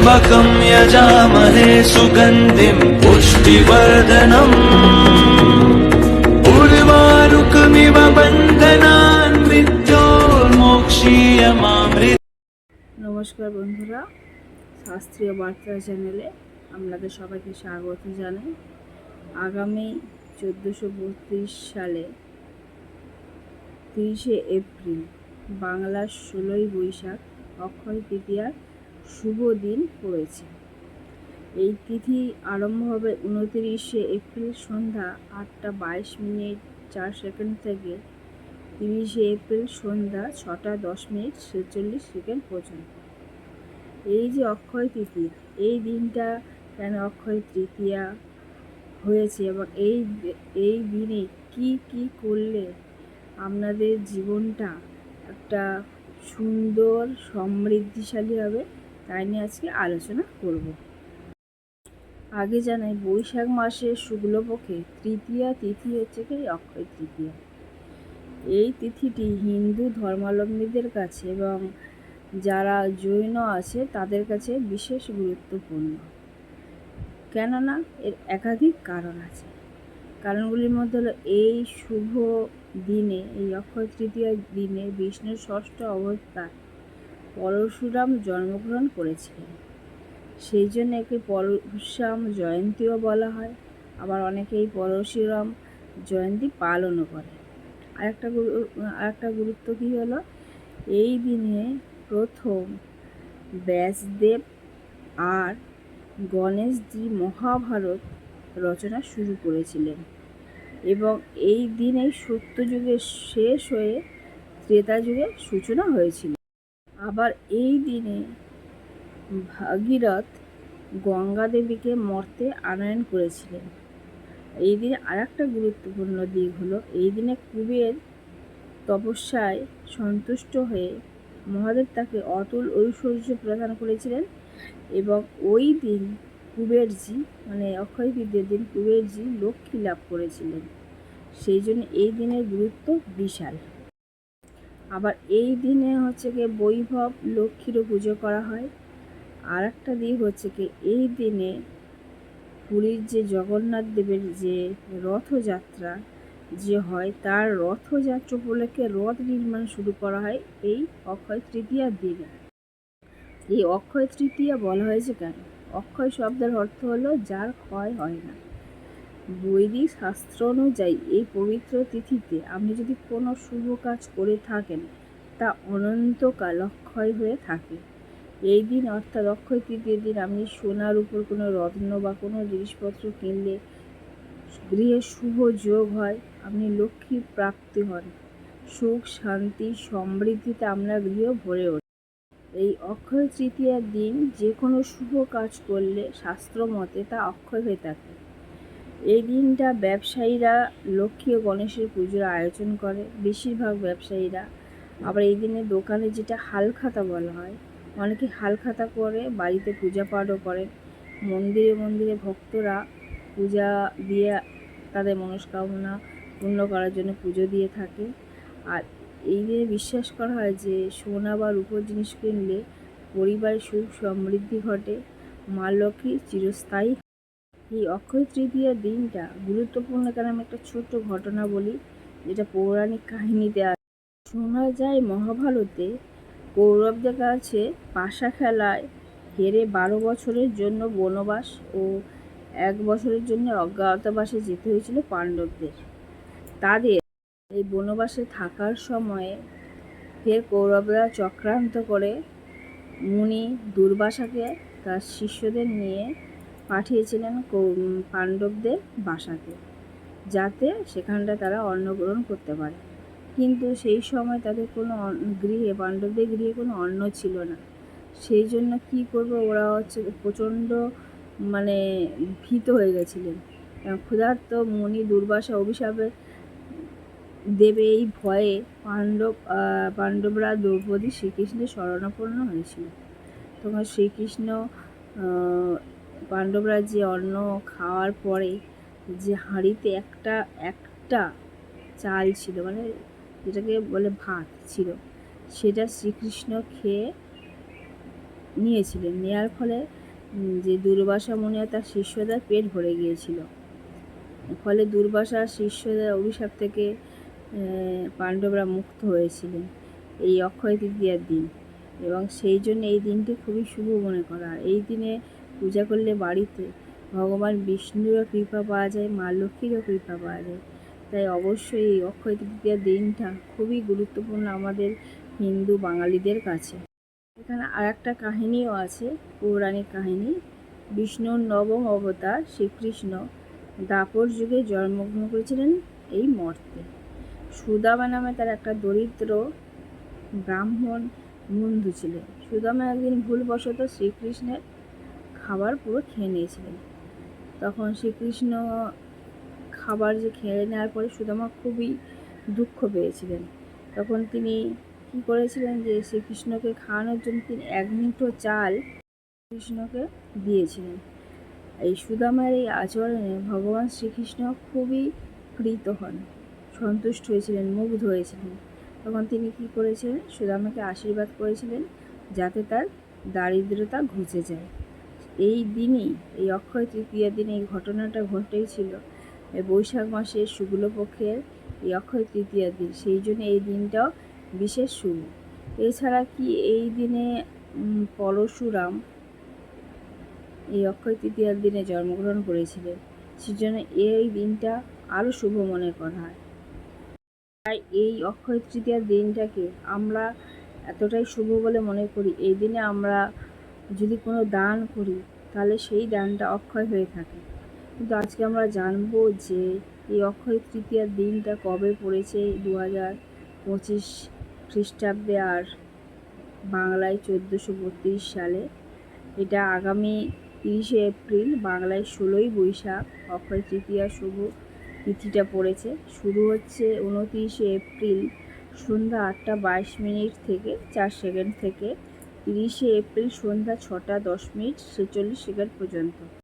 त्र्यम्बकं यजामहे सुगन्धिं पुष्टिवर्धनम् उर्वारुकमिव बन्धनान् मृत्योर्मोक्षीयमामृत নমস্কার বন্ধুরা শাস্ত্রীয় বার্তা চ্যানেলে আপনাদের সবাইকে স্বাগত জানাই আগামী চোদ্দোশো বত্রিশ সালে তিরিশে এপ্রিল বাংলার ষোলোই বৈশাখ অক্ষয় তৃতীয়ার শুভ দিন পড়েছে। এই তিথি আরম্ভ হবে উনতিরিশে এপ্রিল সন্ধ্যা আটটা বাইশ মিনিট চার সেকেন্ড থেকে। তিরিশে এপ্রিল সন্ধ্যা ছটা দশ মিনিট ছেচল্লিশ সেকেন্ড পর্যন্ত। এই যে অক্ষয় তৃতীয়া এই দিনটা কেন অক্ষয় তৃতীয়া হয়েছে এবং এই এই দিনে কি কি করলে আপনাদের জীবনটা একটা সুন্দর সমৃদ্ধিশালী হবে? তাই নিয়ে আজকে আলোচনা করব। আগে জানাই, বৈশাখ মাসের শুক্লপক্ষে তৃতীয়া তিথি হচ্ছে কি অক্ষয় তৃতীয়া। এই তিথিটি হিন্দু ধর্মাবলম্বীদের কাছে এবং যারা জৈন আছে তাদের কাছে বিশেষ গুরুত্বপূর্ণ। কেননা এর একাধিক কারণ আছে। কারণগুলির মধ্যে হলো এই শুভ দিনে, এই অক্ষয় তৃতীয়ার দিনে বিষ্ণুর ষষ্ঠ অবতার পরশুরাম জন্মগ্রহণ করেছিলেন। সেই জন্য একে পরশুরাম জয়ন্তীও বলা হয়। আবার অনেকেই পরশুরাম জয়ন্তী পালনও করে। আরেকটা আরেকটা গুরুত্ব কী হলো? এই দিনে প্রথম ব্যাসদেব আর গণেশজি মহাভারত রচনা শুরু করেছিলেন এবং এই দিনেই সত্যযুগের শেষ হয়ে ত্রেতা যুগের সূচনা হয়েছিল। আবার এই দিনে ভাগীরথ গঙ্গা দেবীকে মর্তে আনয়ন করেছিলেন। এই দিনে আরেকটা গুরুত্বপূর্ণ দিক হলো, এই দিনে কুবের তপস্যায় সন্তুষ্ট হয়ে মহাদেব তাকে অতুল ঐশ্বর্য প্রদান করেছিলেন এবং ওই দিন কুবেরজি মানে অক্ষয় তৃতীয় দিন কুবেরজি লক্ষ্মী লাভ করেছিলেন। সেই জন্য এই দিনের গুরুত্ব বিশাল। আবার এই দিনে হচ্ছে কি বৈভব লক্ষ্মীরও পুজো করা হয়। আর একটা দিক হচ্ছে কি এই দিনে পুরীর যে জগন্নাথ দেবের যে রথযাত্রা যে হয়, তার রথযাত্রা উপলক্ষে রথ নির্মাণ শুরু করা হয় এই অক্ষয় তৃতীয়ার দিনে। এই অক্ষয় তৃতীয়া বলা হয়েছে কেন? অক্ষয় শব্দের অর্থ হলো যার ক্ষয় হয় না। বৈদিক শাস্ত্র অনুযায়ী এই পবিত্র তিথিতে আপনি যদি কোনো শুভ কাজ করে থাকেন, তা অনন্তকাল অক্ষয় হয়ে থাকে। এই দিন অর্থাৎ অক্ষয় তৃতীয় দিন আপনি সোনার উপর কোনো রত্ন বা কোনো জিনিসপত্র কিনলে গৃহে শুভ যোগ হয়, আপনি লক্ষ্মী প্রাপ্তি হন। সুখ, শান্তি, সমৃদ্ধিতে আপনার গৃহ ভরে ওঠে। এই অক্ষয় তৃতীয়ার দিন যে কোনো শুভ কাজ করলে শাস্ত্র মতে তা অক্ষয় হয়ে থাকে। এই দিনটা ব্যবসায়ীরা লক্ষ্মী ও গণেশের পুজোর আয়োজন করে, বেশিরভাগ ব্যবসায়ীরা। আবার এই দিনে দোকানে যেটা হালখাতা বলা হয়, অনেকে হালখাতা করে, বাড়িতে পূজা পাঠও করেন। মন্দিরে মন্দিরে ভক্তরা পূজা দিয়ে তাদের মনস্কামনা পূর্ণ করার জন্য পুজো দিয়ে থাকে। আর এই দিনে বিশ্বাস করা হয় যে, সোনা বা রূপোর জিনিস কিনলে পরিবারের সুখ সমৃদ্ধি ঘটে। মা লক্ষ্মী চিরস্থায়ী এই অক্ষয় তৃতীয়ার দিনটা গুরুত্বপূর্ণ কেন আমি একটা ছোট্ট ঘটনা বলি, যেটা পৌরাণিক কাহিনীতে আছে। শোনা যায় মহাভারতে কৌরবদের কাছে পাশা খেলায় হেরে বারো বছরের জন্য বনবাস ও এক বছরের জন্য অজ্ঞাতবাসে যেতে হয়েছিল পাণ্ডবদের। তাদের এই বনবাসে থাকার সময়ে ফের কৌরবরা চক্রান্ত করে মুনি দুর্বাসাকে তার শিষ্যদের নিয়ে পাঠিয়েছিলেন পাণ্ডবদের বাসাতে যাতে সেখানটা তারা অন্নগ্রহণ করতে পারে। কিন্তু সেই সময় তাদের কোনো গৃহে, পাণ্ডবদের গৃহে কোনো অন্ন ছিল না। সেই জন্য কী করবে, ওরা হচ্ছে প্রচণ্ড মানে ভীত হয়ে গেছিলেন। ক্ষুধার্ত মুনি দুর্বাসা অভিশাপে দেবে এই ভয়ে পাণ্ডব পাণ্ডবরা দ্রৌপদী শ্রীকৃষ্ণের শরণাপন্ন হয়েছিল। তখন শ্রীকৃষ্ণ পাণ্ডবরা যে অন্ন খাওয়ার পরে যে হাঁড়িতে একটা একটা চাল ছিল মানে যেটাকে বলে ভাত ছিল, সেটা শ্রীকৃষ্ণ খেয়ে নিয়েছিলেন। নেয়ার ফলে যে দুর্বাসা মনে হয় তার শিষ্যদের পেট ভরে গিয়েছিল। ফলে দুর্বাসা শিষ্যদের অভিশাপ থেকে পাণ্ডবরা মুক্ত হয়েছিলেন এই অক্ষয় তৃতীয়ার দিন। এবং সেই জন্য এই দিনটি খুবই শুভ মনে করা। এই দিনে পূজা করলে বাড়িতে ভগবান বিষ্ণুরও কৃপা পাওয়া যায়, মা লক্ষ্মীরও কৃপা পাওয়া যায়। তাই অবশ্যই এই অক্ষয় তৃতীয়ার দিনটা খুবই গুরুত্বপূর্ণ আমাদের হিন্দু বাঙালিদের কাছে। এখানে আর একটা কাহিনীও আছে, পৌরাণিক কাহিনী। বিষ্ণুর নবম অবতার শ্রীকৃষ্ণ দাপর যুগে জন্মগ্রহণ করেছিলেন এই মর্তে। সুদামা নামে তার একটা দরিদ্র ব্রাহ্মণ বন্ধু ছিলেন। সুদামা একদিন ভুলবশত শ্রীকৃষ্ণের খাবার পুরো খেয়ে নিয়েছিলেন। তখন শ্রীকৃষ্ণ খাবার যে খেয়ে নেওয়ার পরে সুদামা খুবই দুঃখ পেয়েছিলেন। তখন তিনি কি করেছিলেন যে শ্রীকৃষ্ণকে খাওয়ানোর জন্য তিনি এক মুঠো চাল কৃষ্ণকে দিয়েছিলেন। এই সুদামার এই আচরণে ভগবান শ্রীকৃষ্ণ খুবই প্রীত হন, সন্তুষ্ট হয়েছিলেন, মুগ্ধ হয়েছিলেন। তখন তিনি কি করেছিলেন, সুদামাকে আশীর্বাদ করেছিলেন যাতে তার দারিদ্রতা ঘুচে যায়। এই দিনই, এই অক্ষয় তৃতীয়ার দিনে এই ঘটনাটা ঘটেছিল বৈশাখ মাসের শুক্লপক্ষের এই অক্ষয় তৃতীয়ার দিন, সেই জন্য এই দিনটাও বিশেষ শুভ। এছাড়া কি এই দিনে পরশুরাম এই অক্ষয় তৃতীয়ার দিনে জন্মগ্রহণ করেছিলেন সেজন্য এই দিনটা আরও শুভ মনে করা হয়। তাই এই অক্ষয় তৃতীয়ার দিনটাকে আমরা এতটাই শুভ বলে মনে করি, এই দিনে আমরা যদি কোনো দান করি, তাহলে সেই দানটা অক্ষয় হয়ে থাকে। কিন্তু আজকে আমরা জানব যে এই অক্ষয় তৃতীয়ার দিনটা কবে পড়েছে দু হাজার পঁচিশ খ্রিস্টাব্দে আর বাংলায় চোদ্দোশো বত্রিশ সালে। এটা আগামী তিরিশে এপ্রিল বাংলায় ষোলোই বৈশাখ অক্ষয় তৃতীয়া শুভ তিথিটা পড়েছে। শুরু হচ্ছে উনতিরিশে এপ্রিল সন্ধ্যা আটটা বাইশ মিনিট থেকে চার সেকেন্ড থেকে। তিরিশে এপ্রিল সন্ধ্যা ছটা দশ মিনিট ছেচল্লিশ সেকেন্ড পর্যন্ত।